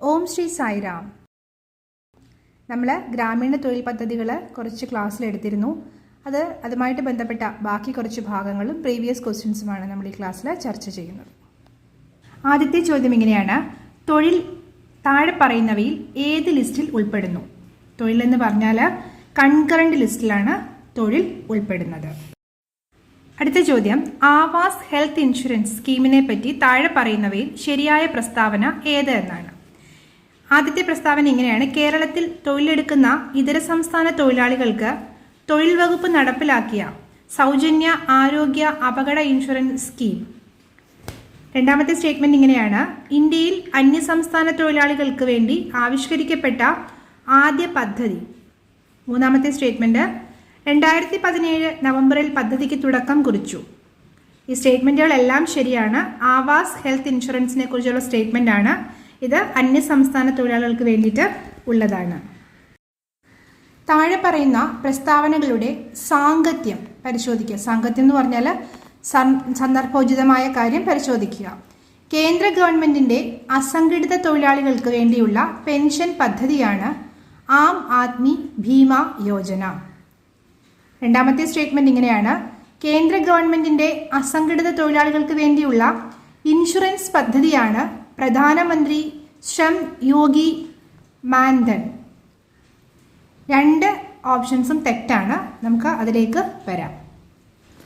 ഓം ശ്രീ സായിരാം നമ്മൾ ഗ്രാമീണ തൊഴിൽ പദ്ധതികൾ കുറച്ച് ക്ലാസ്സിൽ എടുത്തിരുന്നു. അത് അതുമായിട്ട് ബന്ധപ്പെട്ട ബാക്കി കുറച്ച് ഭാഗങ്ങളും പ്രീവിയസ് ക്വസ്റ്റ്യൻസുമാണ് നമ്മൾ ഈ ക്ലാസ്സിൽ ചർച്ച ചെയ്യുന്നത്. ആദ്യത്തെ ചോദ്യം ഇങ്ങനെയാണ്. തൊഴിൽ താഴെ പറയുന്നവയിൽ ഏത് ലിസ്റ്റിൽ ഉൾപ്പെടുന്നു? തൊഴിൽ എന്ന് പറഞ്ഞാൽ കൺകറന്റ് ലിസ്റ്റിലാണ് തൊഴിൽ ഉൾപ്പെടുന്നത്. അടുത്ത ചോദ്യം. ആവാസ് ഹെൽത്ത് ഇൻഷുറൻസ് സ്കീമിനെ പറ്റി താഴെ പറയുന്നവയിൽ ശരിയായ പ്രസ്താവന ഏത് എന്നാണ്. ആദ്യത്തെ പ്രസ്താവന ഇങ്ങനെയാണ്. കേരളത്തിൽ തൊഴിലെടുക്കുന്ന ഇതര സംസ്ഥാന തൊഴിലാളികൾക്ക് തൊഴിൽ വകുപ്പ് നടപ്പിലാക്കിയ സൗജന്യ ആരോഗ്യ അപകട ഇൻഷുറൻസ് സ്കീം. രണ്ടാമത്തെ സ്റ്റേറ്റ്മെന്റ് ഇങ്ങനെയാണ്. ഇന്ത്യയിൽ അന്യസംസ്ഥാന തൊഴിലാളികൾക്ക് വേണ്ടി ആവിഷ്കരിക്കപ്പെട്ട ആദ്യ പദ്ധതി. മൂന്നാമത്തെ സ്റ്റേറ്റ്മെന്റ് രണ്ടായിരത്തി പതിനേഴ് നവംബറിൽ പദ്ധതിക്ക് തുടക്കം കുറിച്ചു. ഈ സ്റ്റേറ്റ്മെന്റുകളെല്ലാം ശരിയാണ്. ആവാസ് ഹെൽത്ത് ഇൻഷുറൻസിനെ കുറിച്ചുള്ള സ്റ്റേറ്റ്മെന്റ് ആണ് ഇത് അന്യസംസ്ഥാന തൊഴിലാളികൾക്ക് വേണ്ടിയിട്ട് ഉള്ളതാണ്. താഴെ പറയുന്ന പ്രസ്താവനകളുടെ സാങ്കത്യം പരിശോധിക്കുക. സാങ്കത്യം എന്ന് പറഞ്ഞാൽ സന്ദർഭോചിതമായ കാര്യം പരിശോധിക്കുക. കേന്ദ്ര ഗവൺമെന്റിന്റെ അസംഘടിത തൊഴിലാളികൾക്ക് വേണ്ടിയുള്ള പെൻഷൻ പദ്ധതിയാണ് ആം ആദ്മി ഭീമ യോജന. രണ്ടാമത്തെ സ്റ്റേറ്റ്മെന്റ് ഇങ്ങനെയാണ്. കേന്ദ്ര ഗവൺമെന്റിന്റെ അസംഘടിത തൊഴിലാളികൾക്ക് വേണ്ടിയുള്ള ഇൻഷുറൻസ് പദ്ധതിയാണ് പ്രധാനമന്ത്രി ശ്രം യോഗി മാൻധൻ രണ്ട് ഓപ്ഷൻസും തെറ്റാണ്. നമുക്ക് അതിലേക്ക് വരാം.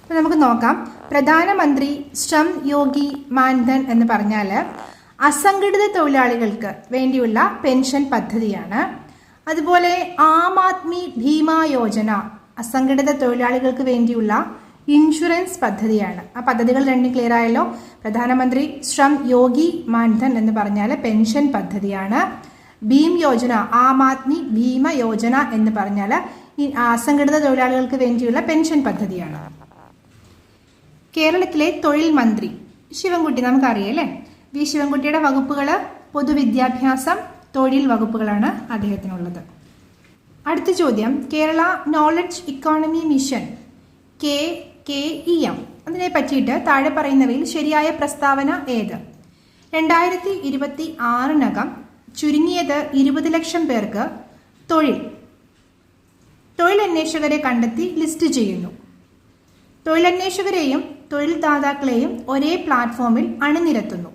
അപ്പോൾ നമുക്ക് നോക്കാം. പ്രധാനമന്ത്രി ശ്രം യോഗി മാൻധൻ എന്ന് പറഞ്ഞാൽ അസംഘടിത തൊഴിലാളികൾക്ക് വേണ്ടിയുള്ള പെൻഷൻ പദ്ധതിയാണ്. അതുപോലെ ആം ആദ്മി ഭീമ യോജന അസംഘടിത തൊഴിലാളികൾക്ക് വേണ്ടിയുള്ള ഇൻഷുറൻസ് പദ്ധതിയാണ്. ആ പദ്ധതികൾ രണ്ടും ക്ലിയർ ആയല്ലോ. പ്രധാനമന്ത്രി ശ്രം യോഗി മാൻധൻ എന്ന് പറഞ്ഞാൽ പെൻഷൻ പദ്ധതിയാണ്. ഭീം യോജന ആം ആദ്മി ഭീമ യോജന എന്ന് പറഞ്ഞാൽ ഈ അസംഘടിത തൊഴിലാളികൾക്ക് വേണ്ടിയുള്ള പെൻഷൻ പദ്ധതിയാണ്. കേരളത്തിലെ തൊഴിൽ മന്ത്രി ശിവൻകുട്ടി നമുക്കറിയാം അല്ലേ വി ശിവൻകുട്ടിയുടെ വകുപ്പുകൾ പൊതുവിദ്യാഭ്യാസം തൊഴിൽ വകുപ്പുകളാണ് അദ്ദേഹത്തിനുള്ളത്. അടുത്ത ചോദ്യം Kerala knowledge economy mission K K E M. അതിനെ പറ്റിയിട്ട് താഴെ പറയുന്നവയിൽ ശരിയായ പ്രസ്താവന ഏത്? രണ്ടായിരത്തി ഇരുപത്തി ആറിനകം ചുരുങ്ങിയത് ഇരുപത് ലക്ഷം പേർക്ക് തൊഴിൽ. തൊഴിലന്വേഷകരെ കണ്ടെത്തി ലിസ്റ്റ് ചെയ്യുന്നു. തൊഴിലന്വേഷകരെയും തൊഴിൽ ദാതാക്കളെയും ഒരേ പ്ലാറ്റ്ഫോമിൽ അണിനിരത്തുന്നു.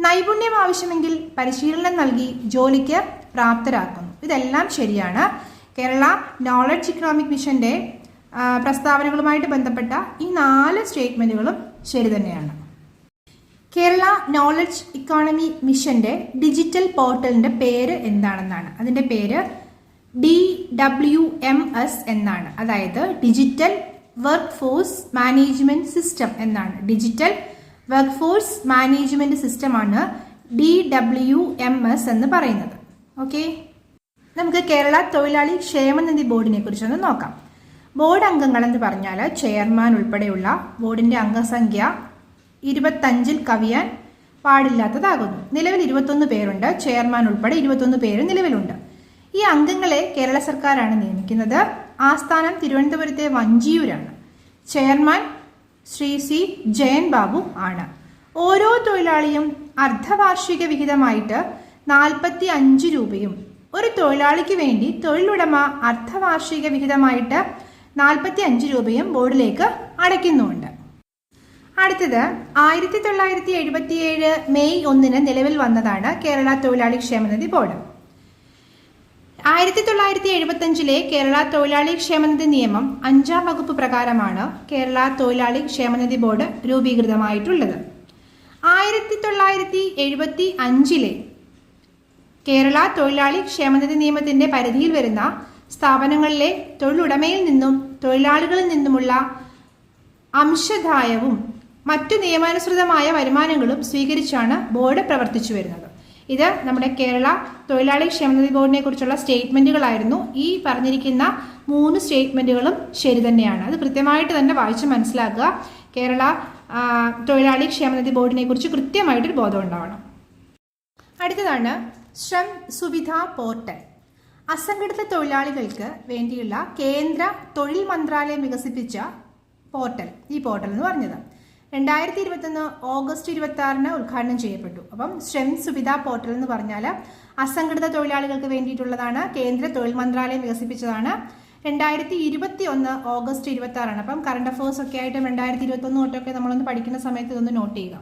നൈപുണ്യം ആവശ്യമെങ്കിൽ പരിശീലനം നൽകി ജോലിക്ക് പ്രാപ്തരാക്കുന്നു. ഇതെല്ലാം ശരിയാണ്. കേരള നോളജ് ഇക്കണോമിക് മിഷന്റെ പ്രസ്താവനകളുമായിട്ട് ബന്ധപ്പെട്ട ഈ നാല് സ്റ്റേറ്റ്മെന്റുകളും ശരി തന്നെയാണ്. കേരള നോളജ് ഇക്കോണമി മിഷന്റെ ഡിജിറ്റൽ പോർട്ടലിന്റെ പേര് എന്താണെന്നാണ്. അതിന്റെ പേര് ഡി ഡബ്ല്യു എം എസ് എന്നാണ്. അതായത് digital work force management system എന്നാണ്. ഡിജിറ്റൽ വർക്ക് ഫോഴ്സ് മാനേജ്മെന്റ് സിസ്റ്റമാണ് ഡി ഡബ്ല്യു എം എസ് എന്ന് പറയുന്നത്. ഓക്കെ നമുക്ക് കേരള തൊഴിലാളി ക്ഷേമനിധി ബോർഡിനെ കുറിച്ചൊന്ന് നോക്കാം. ബോർഡ് അംഗങ്ങൾ എന്ന് പറഞ്ഞാൽ ചെയർമാൻ ഉൾപ്പെടെയുള്ള ബോർഡിന്റെ അംഗസംഖ്യ ഇരുപത്തഞ്ചിൽ കവിയാൻ പാടില്ലാത്തതാകുന്നു. നിലവിൽ ഇരുപത്തൊന്ന് പേരുണ്ട്. ചെയർമാൻ ഉൾപ്പെടെ ഇരുപത്തൊന്ന് പേര് നിലവിലുണ്ട്. ഈ അംഗങ്ങളെ കേരള സർക്കാരാണ് നിയമിക്കുന്നത്. ആസ്ഥാനം തിരുവനന്തപുരത്തെ വഞ്ചിയൂരാണ്. ചെയർമാൻ ശ്രീ സി ജയൻ ബാബു ആണ്. ഓരോ തൊഴിലാളിയും അർദ്ധവാർഷിക വിഹിതമായിട്ട് നാൽപ്പത്തി അഞ്ച് രൂപയും ഒരു തൊഴിലാളിക്ക് വേണ്ടി തൊഴിലുടമ അർദ്ധവാർഷിക വിഹിതമായിട്ട് നാൽപ്പത്തി അഞ്ച് രൂപയും ബോർഡിലേക്ക് അടയ്ക്കുന്നുണ്ട് അടുത്തത് ആയിരത്തി തൊള്ളായിരത്തി എഴുപത്തിയേഴ് മെയ് ഒന്നിന് നിലവിൽ വന്നതാണ് കേരള തൊഴിലാളി ക്ഷേമനിധി ബോർഡ്. ആയിരത്തി തൊള്ളായിരത്തി എഴുപത്തഞ്ചിലെ കേരള തൊഴിലാളി ക്ഷേമനിധി നിയമം അഞ്ചാം വകുപ്പ് പ്രകാരമാണ് കേരള തൊഴിലാളി ക്ഷേമനിധി ബോർഡ് രൂപീകൃതമായിട്ടുള്ളത്. ആയിരത്തി തൊള്ളായിരത്തി എഴുപത്തി അഞ്ചിലെ കേരള തൊഴിലാളി ക്ഷേമനിധി നിയമത്തിന്റെ പരിധിയിൽ വരുന്ന സ്ഥാപനങ്ങളിലെ തൊഴിലുടമയിൽ നിന്നും തൊഴിലാളികളിൽ നിന്നുമുള്ള അംശദായവും മറ്റു നിയമാനുസൃതമായ വരുമാനങ്ങളും സ്വീകരിച്ചാണ് ബോർഡ് പ്രവർത്തിച്ചു വരുന്നത്. ഇത് നമ്മുടെ കേരള തൊഴിലാളി ക്ഷേമനിധി ബോർഡിനെ കുറിച്ചുള്ള സ്റ്റേറ്റ്മെന്റുകളായിരുന്നു. ഈ പറഞ്ഞിരിക്കുന്ന മൂന്ന് സ്റ്റേറ്റ്മെന്റുകളും ശരി തന്നെയാണ്. അത് കൃത്യമായിട്ട് തന്നെ വായിച്ച് മനസ്സിലാക്കുക. കേരള തൊഴിലാളി ക്ഷേമനിധി ബോർഡിനെ കുറിച്ച് കൃത്യമായിട്ടൊരു ബോധം ഉണ്ടാവണം. അടുത്തതാണ് ശ്രം സുവിധ പോർട്ടൽ. അസംഘടിത തൊഴിലാളികൾക്ക് വേണ്ടിയുള്ള കേന്ദ്ര തൊഴിൽ മന്ത്രാലയം വികസിപ്പിച്ച പോർട്ടൽ ഈ പോർട്ടൽ എന്ന് പറഞ്ഞത്. രണ്ടായിരത്തി ഇരുപത്തൊന്ന് ഓഗസ്റ്റ് ഇരുപത്തി ആറിന് ഉദ്ഘാടനം ചെയ്യപ്പെട്ടു. അപ്പം ശ്രം സുവിധ പോർട്ടൽ എന്ന് പറഞ്ഞാൽ അസംഘടിത തൊഴിലാളികൾക്ക് വേണ്ടിയിട്ടുള്ളതാണ് കേന്ദ്ര തൊഴിൽ മന്ത്രാലയം വികസിപ്പിച്ചതാണ്. രണ്ടായിരത്തി ഇരുപത്തി ഒന്ന് ഓഗസ്റ്റ് ഇരുപത്തി ആറാണ് അപ്പം കറണ്ട് അഫേഴ്സ് ഒക്കെ ആയിട്ട് രണ്ടായിരത്തി ഇരുപത്തി ഒന്ന് തൊട്ടൊക്കെ നമ്മളൊന്ന് പഠിക്കുന്ന സമയത്ത് ഇതൊന്ന് നോട്ട് ചെയ്യുക.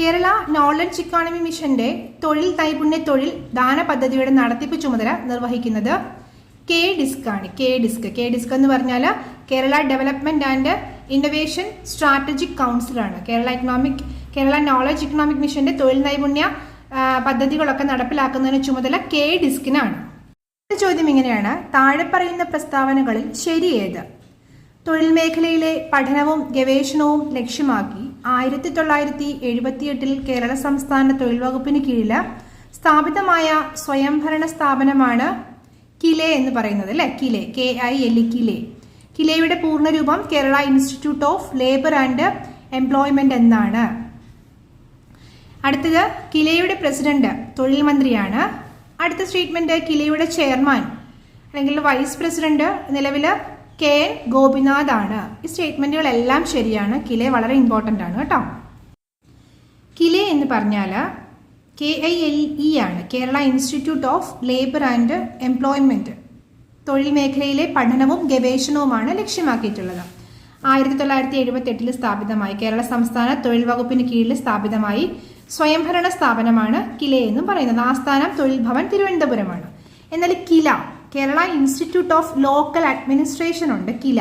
കേരള നോളജ് ഇക്കോണമി മിഷന്റെ തൊഴിൽ നൈപുണ്യ തൊഴിൽ ദാന പദ്ധതിയുടെ നടത്തിപ്പ് ചുമതല നിർവഹിക്കുന്നത് കെ ഡിസ്ക് ആണ്. K disc. കെ ഡിസ്ക് എന്ന് പറഞ്ഞാൽ Kerala development and innovation strategic council ആണ്. Kerala economic Kerala knowledge economic മിഷന്റെ തൊഴിൽ നൈപുണ്യ പദ്ധതികളൊക്കെ നടപ്പിലാക്കുന്നതിന് ചുമതല കെ ഡിസ്കിനാണ്. ചോദ്യം ഇങ്ങനെയാണ്. താഴെ പറയുന്ന പ്രസ്താവനകളിൽ ശരി തൊഴിൽ മേഖലയിലെ പഠനവും ഗവേഷണവും ലക്ഷ്യമാക്കി ആയിരത്തി തൊള്ളായിരത്തി എഴുപത്തിയെട്ടിൽ കേരള സംസ്ഥാന തൊഴിൽ വകുപ്പിന് കീഴിൽ സ്ഥാപിതമായ സ്വയംഭരണ സ്ഥാപനമാണ് കിലെ എന്ന് പറയുന്നത് അല്ലെ? KILE K I L E KILE. കിലയുടെ പൂർണരൂപം Kerala institute of labour and employment എന്നാണ്. അടുത്തത് കിലയുടെ പ്രസിഡന്റ് തൊഴിൽ മന്ത്രിയാണ്. അടുത്ത സ്റ്റേറ്റ്മെന്റ് കിലയുടെ ചെയർമാൻ അല്ലെങ്കിൽ വൈസ് പ്രസിഡന്റ് നിലവിൽ കെ ഗോപിനാഥ് ആണ് ഈ സ്റ്റേറ്റ്മെന്റുകളെല്ലാം ശരിയാണ്. കിലെ വളരെ ഇമ്പോർട്ടന്റ് ആണ് കേട്ടോ. കിലെ എന്ന് പറഞ്ഞാൽ കെ ഐ എൽ ഇ ആണ്. Kerala institute of labour and employment. തൊഴിൽ മേഖലയിലെ പഠനവും ഗവേഷണവുമാണ് ലക്ഷ്യമാക്കിയിട്ടുള്ളത്. ആയിരത്തി തൊള്ളായിരത്തി എഴുപത്തി എട്ടിൽ സ്ഥാപിതമായി. കേരള സംസ്ഥാന തൊഴിൽ വകുപ്പിന് കീഴിൽ സ്ഥാപിതമായി സ്വയംഭരണ സ്ഥാപനമാണ് കിലെ എന്നും പറയുന്നത്. ആസ്ഥാനം തൊഴിൽ ഭവൻ തിരുവനന്തപുരമാണ്. എന്നാൽ KILA Kerala institute of local administration ഉണ്ട് കില.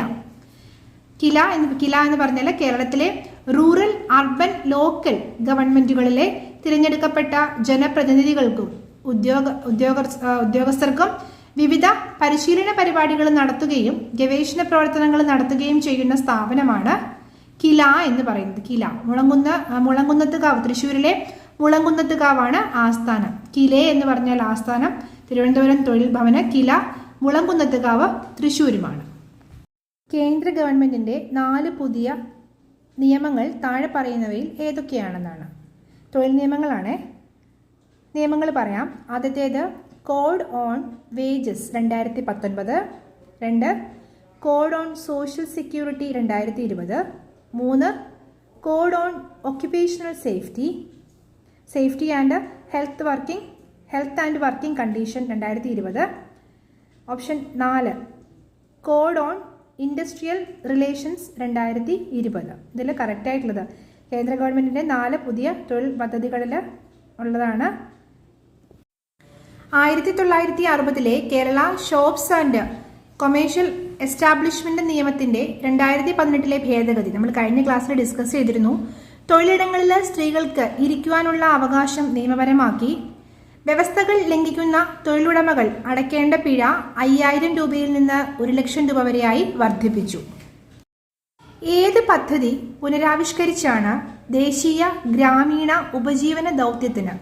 കില എന്ന് കില എന്ന് പറഞ്ഞാൽ കേരളത്തിലെ റൂറൽ അർബൻ ലോക്കൽ ഗവൺമെന്റുകളിലെ തിരഞ്ഞെടുക്കപ്പെട്ട ജനപ്രതിനിധികൾക്കും ഉദ്യോഗ ഉദ്യോഗ ഉദ്യോഗസ്ഥർക്കും വിവിധ പരിശീലന പരിപാടികൾ നടത്തുകയും ഗവേഷണ പ്രവർത്തനങ്ങൾ നടത്തുകയും ചെയ്യുന്ന സ്ഥാപനമാണ് കില എന്ന് പറയുന്നത്. കില. മുളങ്കുന്ന മുളങ്കുന്നത്ത് കാവ്. തൃശ്ശൂരിലെ മുളങ്കുന്നത്ത് കാവാണ് ആസ്ഥാനം. കിലേ എന്ന് പറഞ്ഞാൽ ആസ്ഥാനം. തിരുവനന്തപുരം തൊഴിൽ ഭവന് കില മുളങ്കുന്നത്തുകാവ് തൃശ്ശൂരുമാണ്. കേന്ദ്ര ഗവൺമെന്റിന്റെ നാല് പുതിയ നിയമങ്ങൾ താഴെ പറയുന്നവയിൽ ഏതൊക്കെയാണെന്നാണ്. തൊഴിൽ നിയമങ്ങളാണ്. നിയമങ്ങൾ പറയാം. ആദ്യത്തേത് കോഡ് ഓൺ വേജസ് രണ്ടായിരത്തി പത്തൊൻപത് രണ്ട് കോഡ് ഓൺ സോഷ്യൽ സെക്യൂരിറ്റി രണ്ടായിരത്തി ഇരുപത് മൂന്ന് code on occupational safety safety and health working health and working condition രണ്ടായിരത്തി ഇരുപത് ഓപ്ഷൻ നാല്. കോഡ് ഓൺ ഇൻഡസ്ട്രിയൽ റിലേഷൻസ് രണ്ടായിരത്തി ഇരുപത് ഇതിൽ കറക്റ്റായിട്ടുള്ളത് കേന്ദ്ര ഗവൺമെന്റിന്റെ നാല് പുതിയ തൊഴിൽ പദ്ധതികളിൽ ഉള്ളതാണ്. ആയിരത്തി തൊള്ളായിരത്തി അറുപതിലെ Kerala shops and commercial establishment നിയമത്തിന്റെ രണ്ടായിരത്തി പതിനെട്ടിലെ ഭേദഗതി നമ്മൾ കഴിഞ്ഞ ക്ലാസ്സിൽ ഡിസ്കസ് ചെയ്തിരുന്നു. തൊഴിലിടങ്ങളിൽ സ്ത്രീകൾക്ക് ഇരിക്കുവാനുള്ള അവകാശം നിയമപരമാക്കി വ്യവസ്ഥകൾ ലംഘിക്കുന്ന തൊഴിലുടമകൾ അടയ്ക്കേണ്ട പിഴ അയ്യായിരം രൂപയിൽ നിന്ന് ഒരു ലക്ഷം രൂപ വരെയായി വർദ്ധിപ്പിച്ചു. ഏത് പദ്ധതി പുനരാവിഷ്കരിച്ചാണ് ദേശീയ ഗ്രാമീണ ഉപജീവന ദൗത്യത്തിന്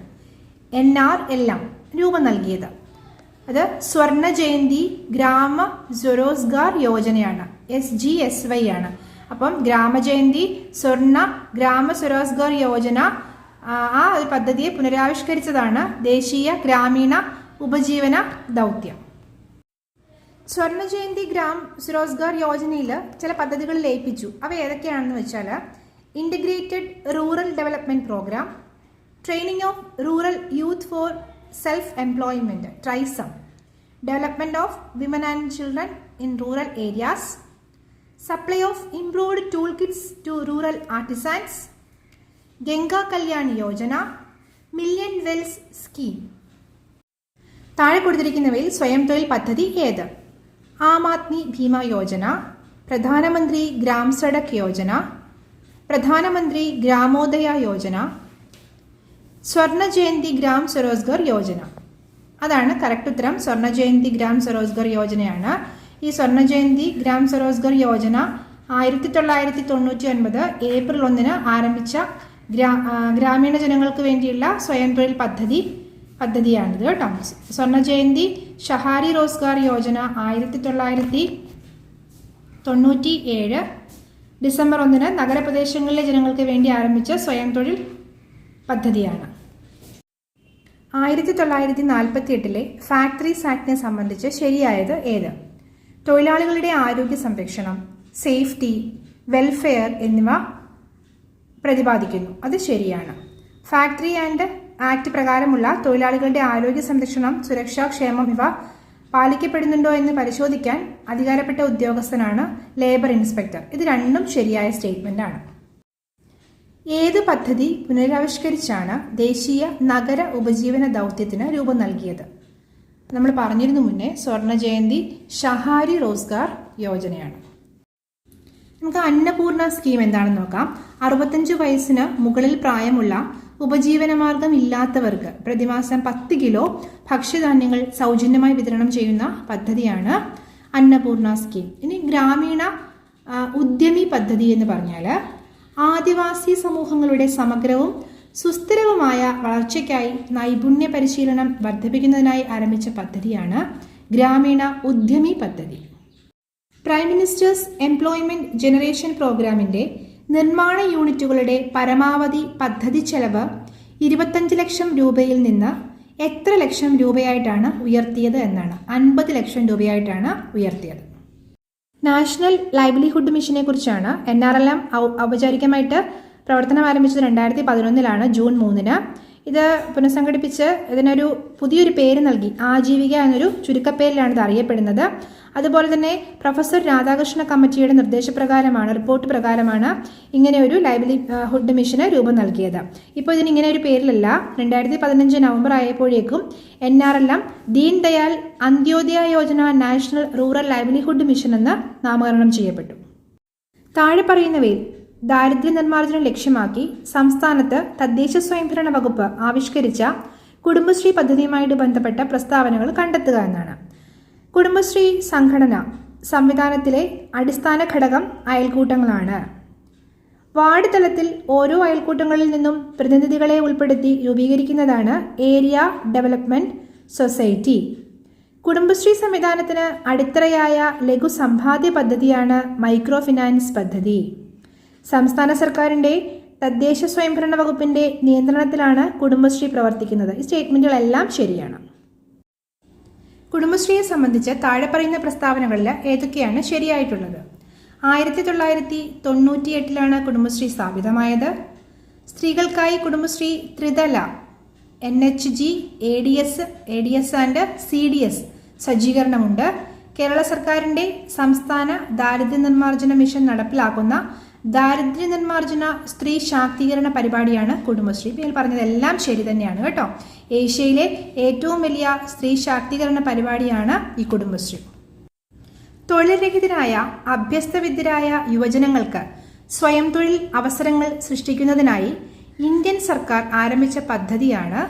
എൻ ആർ എൽ എം രൂപം നൽകിയത്? അത് സ്വർണ ജയന്തി ഗ്രാമ സ്വരോസ്ഗാർ യോജനയാണ് എസ് ജി എസ് വൈ ആണ്. അപ്പം ഗ്രാമജയന്തി സ്വർണ ഗ്രാമ സ്വരോസ്ഗാർ യോജന ആ ഒരു പദ്ധതിയെ പുനരാവിഷ്കരിച്ചതാണ് ദേശീയ ഗ്രാമീണ ഉപജീവന ദൗത്യം. സ്വർണ ജയന്തി ഗ്രാം സ്വരോസ്ഗാർ യോജനയിൽ ചില പദ്ധതികൾ ലയിപ്പിച്ചു. അവ ഏതൊക്കെയാണെന്ന് വെച്ചാൽ integrated rural development program training of rural youth for self employment TRYSEM development of women and children in rural areas supply of improved tool kits to rural artisans Ganga Kalyan Yojana million wells scheme താഴെ കൊടുത്തിരിക്കുന്നവയിൽ സ്വയം തൊഴിൽ പദ്ധതി ഏത്? ആം ആദ്മി ഭീമ യോജന പ്രധാനമന്ത്രി gram Sadak Yojana പ്രധാനമന്ത്രി ഗ്രാമോദയ യോജന സ്വർണ Jayanti gram സ്വരോസ്ഗർ Yojana. അതാണ് കറക്റ്റ് ഉത്തരം. സ്വർണ ജയന്തി ഗ്രാം സ്വരോസ്ഗർ യോജനയാണ്. ഈ സ്വർണ ജയന്തി ഗ്രാം സ്വരോസ്ഗർ യോജന ആയിരത്തി തൊള്ളായിരത്തി തൊണ്ണൂറ്റി ഒൻപത് ഏപ്രിൽ ഒന്നിന് ആരംഭിച്ച ഗ്രാ ഗ്രാമീണ ജനങ്ങൾക്ക് വേണ്ടിയുള്ള സ്വയം തൊഴിൽ പദ്ധതി പദ്ധതിയാണിത് കേട്ടോ. സ്വർണ ജയന്തി ഷഹാരി റോസ്ഗാർ യോജന ആയിരത്തി തൊള്ളായിരത്തി തൊണ്ണൂറ്റി ഏഴ് ഡിസംബർ ഒന്നിന് നഗരപ്രദേശങ്ങളിലെ ജനങ്ങൾക്ക് വേണ്ടി ആരംഭിച്ച സ്വയം തൊഴിൽ പദ്ധതിയാണ്. ആയിരത്തി തൊള്ളായിരത്തി നാൽപ്പത്തി എട്ടിലെ ഫാക്ടറീസ് ആക്ടിനെ സംബന്ധിച്ച് ശരിയായത് ഏത്? തൊഴിലാളികളുടെ ആരോഗ്യ സംരക്ഷണം സേഫ്റ്റി വെൽഫെയർ എന്നിവ പ്രതിപാദിക്കുന്നു. അത് ശരിയാണ്. ഫാക്ടറി ആൻഡ് ആക്ട് പ്രകാരമുള്ള തൊഴിലാളികളുടെ ആരോഗ്യ സംരക്ഷണം സുരക്ഷാ ക്ഷേമം ഇവ പാലിക്കപ്പെടുന്നുണ്ടോ എന്ന് പരിശോധിക്കാൻ അധികാരപ്പെട്ട ഉദ്യോഗസ്ഥനാണ് ലേബർ ഇൻസ്പെക്ടർ ഇത് രണ്ടും ശരിയായ സ്റ്റേറ്റ്മെന്റ് ആണ്. ഏത് പദ്ധതി പുനരാവിഷ്കരിച്ചാണ് ദേശീയ നഗര ഉപജീവന ദൗത്യത്തിന് രൂപം നൽകിയത്? നമ്മൾ പറഞ്ഞിരുന്നു മുന്നേ സ്വർണ ജയന്തി ഷഹാരി റോസ്ഗാർ യോജനയാണ്. നമുക്ക് അന്നപൂർണ സ്കീം എന്താണെന്ന് നോക്കാം. അറുപത്തഞ്ച് വയസ്സിന് മുകളിൽ പ്രായമുള്ള ഉപജീവനമാർഗം ഇല്ലാത്തവർക്ക് പ്രതിമാസം പത്ത് കിലോ ഭക്ഷ്യധാന്യങ്ങൾ സൗജന്യമായി വിതരണം ചെയ്യുന്ന പദ്ധതിയാണ് അന്നപൂർണ സ്കീം ഇനി ഗ്രാമീണ ഉദ്യമി പദ്ധതി എന്ന് പറഞ്ഞാൽ ആദിവാസി സമൂഹങ്ങളുടെ സമഗ്രവും സുസ്ഥിരവുമായ വളർച്ചയ്ക്കായി നൈപുണ്യ പരിശീലനം വർദ്ധിപ്പിക്കുന്നതിനായി ആരംഭിച്ച പദ്ധതിയാണ് ഗ്രാമീണ ഉദ്യമി പദ്ധതി. പ്രൈം മിനിസ്റ്റേഴ്സ് എംപ്ലോയ്മെന്റ് ജനറേഷൻ പ്രോഗ്രാമിന്റെ നിർമ്മാണ യൂണിറ്റുകളുടെ പരമാവധി പദ്ധതി ചെലവ് ഇരുപത്തഞ്ച് ലക്ഷം രൂപയിൽ നിന്ന് എത്ര ലക്ഷം രൂപയായിട്ടാണ് ഉയർത്തിയത് എന്നാണ്. അൻപത് ലക്ഷം രൂപയായിട്ടാണ് ഉയർത്തിയത്. നാഷണൽ ലൈവ്ലിഹുഡ് മിഷനെ കുറിച്ചാണ് എൻ ആർ എൽ എം ഔപചാരികമായിട്ട് പ്രവർത്തനം ആരംഭിച്ചത് രണ്ടായിരത്തി പതിനൊന്നിലാണ് ജൂൺ മൂന്നിന്. ഇത് പുനഃസംഘടിപ്പിച്ച് ഇതിനൊരു പുതിയൊരു പേര് നൽകി. ആജീവിക എന്നൊരു ചുരുക്കപ്പേരിലാണ് ഇത് അറിയപ്പെടുന്നത്. അതുപോലെ തന്നെ പ്രൊഫസർ രാധാകൃഷ്ണ കമ്മിറ്റിയുടെ നിർദ്ദേശപ്രകാരമാണ് റിപ്പോർട്ട് പ്രകാരമാണ് ഇങ്ങനെ ഒരു ലൈവ്ലിഹുഡ് മിഷന് രൂപം നൽകിയത്. ഇപ്പോൾ ഇതിന് ഇങ്ങനെ ഒരു പേരിലല്ല. രണ്ടായിരത്തി പതിനഞ്ച് നവംബർ ആയപ്പോഴേക്കും N R L M Deen Dayal Antyodaya Yojana national rural livelihood mission എന്ന് നാമകരണം ചെയ്യപ്പെട്ടു. താഴെ പറയുന്നവയിൽ ദാരിദ്ര്യ നിർമ്മാർജനം ലക്ഷ്യമാക്കി സംസ്ഥാനത്ത് തദ്ദേശ സ്വയംഭരണ വകുപ്പ് ആവിഷ്കരിച്ച കുടുംബശ്രീ പദ്ധതിയുമായിട്ട് ബന്ധപ്പെട്ട പ്രസ്താവനകൾ കണ്ടെത്തുക എന്നാണ്. കുടുംബശ്രീ സംഘടന സംവിധാനത്തിലെ അടിസ്ഥാന ഘടകം അയൽക്കൂട്ടങ്ങളാണ്. വാർഡ് തലത്തിൽ ഓരോ അയൽക്കൂട്ടങ്ങളിൽ നിന്നും പ്രതിനിധികളെ ഉൾപ്പെടുത്തി രൂപീകരിക്കുന്നതാണ് ഏരിയ ഡെവലപ്മെന്റ് സൊസൈറ്റി. കുടുംബശ്രീ സംവിധാനത്തിന് അടിത്തറയായ ലഘു സമ്പാദ്യ പദ്ധതിയാണ് മൈക്രോ ഫിനാൻസ് പദ്ധതി. സംസ്ഥാന സർക്കാരിന്റെ തദ്ദേശ സ്വയംഭരണ വകുപ്പിന്റെ നിയന്ത്രണത്തിലാണ് കുടുംബശ്രീ പ്രവർത്തിക്കുന്നത്. ഈ സ്റ്റേറ്റ്മെന്റുകളെല്ലാം ശരിയാണ്. കുടുംബശ്രീയെ സംബന്ധിച്ച് താഴെ പറയുന്ന പ്രസ്താവനകളിൽ ഏതൊക്കെയാണ് ശരിയായിട്ടുള്ളത്? ആയിരത്തി തൊള്ളായിരത്തി തൊണ്ണൂറ്റി എട്ടിലാണ് കുടുംബശ്രീ സ്ഥാപിതമായത്. സ്ത്രീകൾക്കായി കുടുംബശ്രീ ത്രിതല N H G A D S A D S and C D S സജ്ജീകരണമുണ്ട്. കേരള സർക്കാരിന്റെ സംസ്ഥാന ദാരിദ്ര്യ നിർമ്മാർജന മിഷൻ നടപ്പിലാക്കുന്ന ദാരിദ്ര്യ നിർമ്മാർജന സ്ത്രീ ശാക്തീകരണ പരിപാടിയാണ് കുടുംബശ്രീ മേൽ പറഞ്ഞതെല്ലാം ശരി തന്നെയാണ് കേട്ടോ. ഏഷ്യയിലെ ഏറ്റവും വലിയ സ്ത്രീ ശാക്തീകരണ പരിപാടിയാണ് ഈ കുടുംബശ്രീ തൊഴിൽരഹിതരായ അഭ്യസ്തവിദ്യരായ യുവജനങ്ങൾക്ക് സ്വയം തൊഴിൽ അവസരങ്ങൾ സൃഷ്ടിക്കുന്നതിനായി ഇന്ത്യൻ സർക്കാർ ആരംഭിച്ച പദ്ധതിയാണ്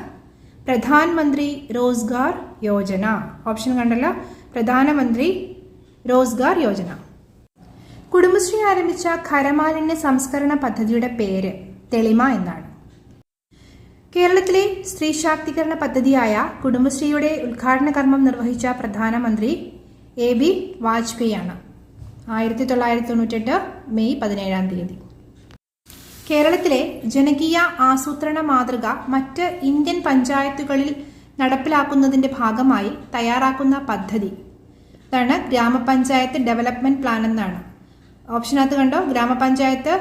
പ്രധാനമന്ത്രി റോസ്ഗാർ യോജന. ഓപ്ഷൻ കണ്ടല്ലോ. പ്രധാനമന്ത്രി റോസ്ഗാർ യോജന. കുടുംബശ്രീ ആരംഭിച്ച ഖരമാലിന്യ സംസ്കരണ പദ്ധതിയുടെ പേര് തെളിമ എന്നാണ്. കേരളത്തിലെ സ്ത്രീ ശാക്തീകരണ പദ്ധതിയായ കുടുംബശ്രീയുടെ ഉദ്ഘാടന കർമ്മം നിർവഹിച്ച പ്രധാനമന്ത്രി എ ബി വാജ്പേയിയാണ്. ആയിരത്തി തൊള്ളായിരത്തി മെയ് പതിനേഴാം തീയതി. കേരളത്തിലെ ജനകീയ ആസൂത്രണ മാതൃക മറ്റ് ഇന്ത്യൻ പഞ്ചായത്തുകളിൽ നടപ്പിലാക്കുന്നതിന്റെ ഭാഗമായി തയ്യാറാക്കുന്ന പദ്ധതി. ഇതാണ് ഗ്രാമപഞ്ചായത്ത് ഡെവലപ്മെന്റ് പ്ലാൻ എന്നാണ്. ഓപ്ഷനകത്ത് കണ്ടോ? ഗ്രാമപഞ്ചായത്ത്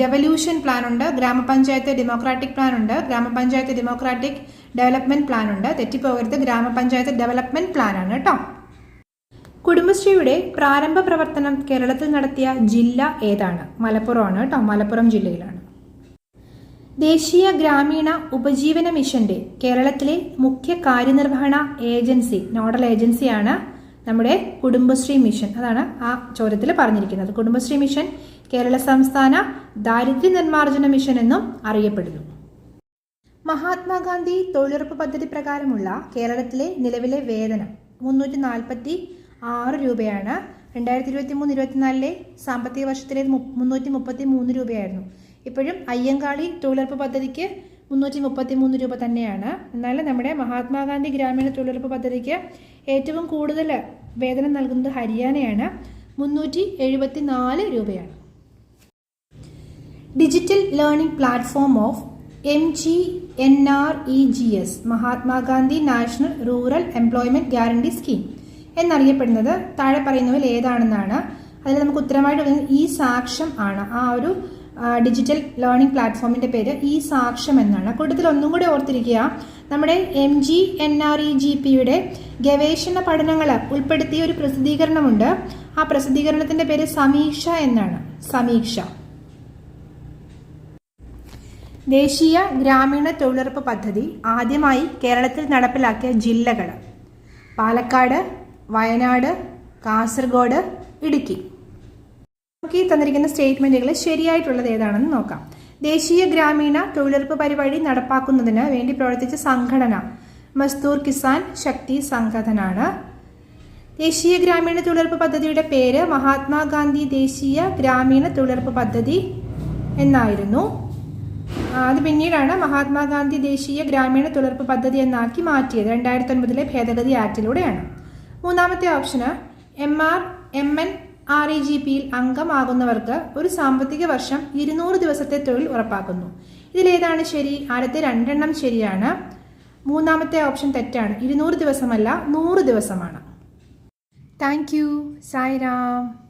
ഡെവല്യൂഷൻ പ്ലാൻ ഉണ്ട്. ഗ്രാമപഞ്ചായത്ത് ഡെമോക്രാറ്റിക് പ്ലാൻ ഉണ്ട്. ഗ്രാമപഞ്ചായത്ത് ഡെമോക്രാറ്റിക് ഡെവലപ്മെന്റ് പ്ലാൻ ഉണ്ട്. തെറ്റിപ്പോകരുത്. ഗ്രാമപഞ്ചായത്ത് ഡെവലപ്മെന്റ് പ്ലാൻ ആണ് കേട്ടോ. കുടുംബശ്രീയുടെ പ്രാരംഭ പ്രവർത്തനം കേരളത്തിൽ നടത്തിയ ജില്ല ഏതാണ്? മലപ്പുറമാണ് കേട്ടോ. മലപ്പുറം ജില്ലയിലാണ്. ദേശീയ ഗ്രാമീണ ഉപജീവന മിഷന്റെ കേരളത്തിലെ മുഖ്യ കാര്യനിർവഹണ ഏജൻസി നോഡൽ ഏജൻസിയാണ് നമ്മുടെ കുടുംബശ്രീ മിഷൻ അതാണ് ആ ചോദ്യത്തിൽ പറഞ്ഞിരിക്കുന്നത്. കുടുംബശ്രീ മിഷൻ കേരള സംസ്ഥാന ദാരിദ്ര്യ നിർമ്മാർജന മിഷൻ എന്നും അറിയപ്പെടുന്നു. മഹാത്മാഗാന്ധി തൊഴിലുറപ്പ് പദ്ധതി പ്രകാരമുള്ള കേരളത്തിലെ നിലവിലെ വേതനം മുന്നൂറ്റി നാൽപ്പത്തി ആറ് രൂപയാണ്. രണ്ടായിരത്തി ഇരുപത്തി മൂന്ന് ഇരുപത്തിനാലിലെ സാമ്പത്തിക വർഷത്തിലെ മുന്നൂറ്റി മുപ്പത്തി മൂന്ന് രൂപയായിരുന്നു. ഇപ്പോഴും അയ്യങ്കാളി തൊഴിലുറപ്പ് പദ്ധതിക്ക് മുന്നൂറ്റി മുപ്പത്തി മൂന്ന് രൂപ തന്നെയാണ്. എന്നാൽ നമ്മുടെ മഹാത്മാഗാന്ധി ഗ്രാമീണ തൊഴിലുറപ്പ് പദ്ധതിക്ക് ഏറ്റവും കൂടുതൽ വേതനം നൽകുന്നത് ഹരിയാനയാണ്. മുന്നൂറ്റി എഴുപത്തി നാല് രൂപയാണ്. Digital learning platform of M G N R E G S Mahatma Gandhi national rural employment guarantee scheme എന്നറിയപ്പെടുന്നത് താഴെ പറയുന്നവയിൽ ഏതാണെന്നാണ്. അതിൽ നമുക്ക് ഉത്തരമായിട്ട് പറയുന്നത് ഈ സാക്ഷം ആണ്. ആ ഒരു ഡിജിറ്റൽ ലേണിംഗ് പ്ലാറ്റ്ഫോമിന്റെ പേര് ഈ സാക്ഷം എന്നാണ്. കൂട്ടത്തിൽ ഒന്നും കൂടി ഓർത്തിരിക്കുക. നമ്മുടെ M G N R E G പിയുടെ ഗവേഷണ പഠനങ്ങൾ ഉൾപ്പെടുത്തിയ ഒരു പ്രസിദ്ധീകരണമുണ്ട്. ആ പ്രസിദ്ധീകരണത്തിന്റെ പേര് സമീക്ഷ എന്നാണ്. സമീക്ഷ. ദേശീയ ഗ്രാമീണ തൊഴിലുറപ്പ് പദ്ധതി ആദ്യമായി കേരളത്തിൽ നടപ്പിലാക്കിയ ജില്ലകൾ പാലക്കാട് വയനാട് കാസർഗോഡ് ഇടുക്കി. നമുക്ക് ഈ തന്നിരിക്കുന്ന സ്റ്റേറ്റ്മെന്റുകൾ ശരിയായിട്ടുള്ളത് ഏതാണെന്ന് നോക്കാം. ദേശീയ ഗ്രാമീണ തൊഴിലുറപ്പ് പരിപാടി നടപ്പാക്കുന്നതിന് വേണ്ടി പ്രവർത്തിച്ച സംഘടന മസ്തൂർ കിസാൻ ശക്തി സംഘടനാണ്. ദേശീയ ഗ്രാമീണ തൊഴിലുറപ്പ് പദ്ധതിയുടെ പേര് മഹാത്മാഗാന്ധി ദേശീയ ഗ്രാമീണ തൊഴിലുറപ്പ് പദ്ധതി എന്നായിരുന്നു. അത് പിന്നീടാണ് മഹാത്മാഗാന്ധി ദേശീയ ഗ്രാമീണ തൊഴിലുറപ്പ് പദ്ധതി എന്നാക്കി മാറ്റിയത്. രണ്ടായിരത്തി ഒൻപതിലെ ഭേദഗതി ആക്ടിലൂടെയാണ്. മൂന്നാമത്തെ ഓപ്ഷന് M R M N R E G പിയിൽ അംഗമാകുന്നവർക്ക് ഒരു സാമ്പത്തിക വർഷം ഇരുന്നൂറ് ദിവസത്തെ തൊഴിൽ ഉറപ്പാക്കുന്നു. ഇതിലേതാണ് ശരി? ആദ്യത്തെ രണ്ടെണ്ണം ശരിയാണ്. മൂന്നാമത്തെ ഓപ്ഷൻ തെറ്റാണ്. ഇരുന്നൂറ് ദിവസമല്ല നൂറ് ദിവസമാണ്. Thank you. സായിരാം